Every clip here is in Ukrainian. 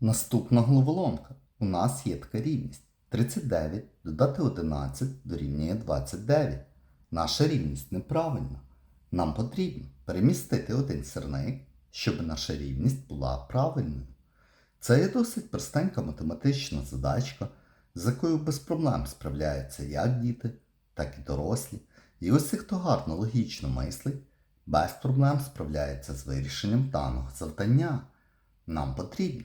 Наступна головоломка. У нас є така рівність. 39 додати 11 дорівнює 29. Наша рівність неправильна. Нам потрібно перемістити один сірник, щоб наша рівність була правильною. Це є досить простенька математична задачка, з якою без проблем справляються як діти, так і дорослі. І усі, хто гарно логічно мислить, без проблем справляється з вирішенням даного завдання. Нам потрібно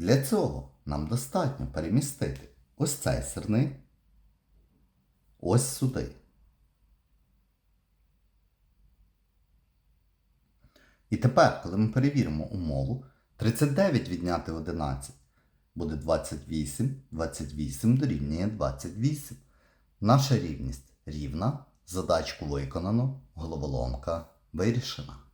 Для цього нам достатньо перемістити ось цей сирник ось сюди. І тепер, коли ми перевіримо умову, 39 відняти 11 буде 28, 28 дорівнює 28. Наша рівність рівна, задачку виконано, головоломка вирішена.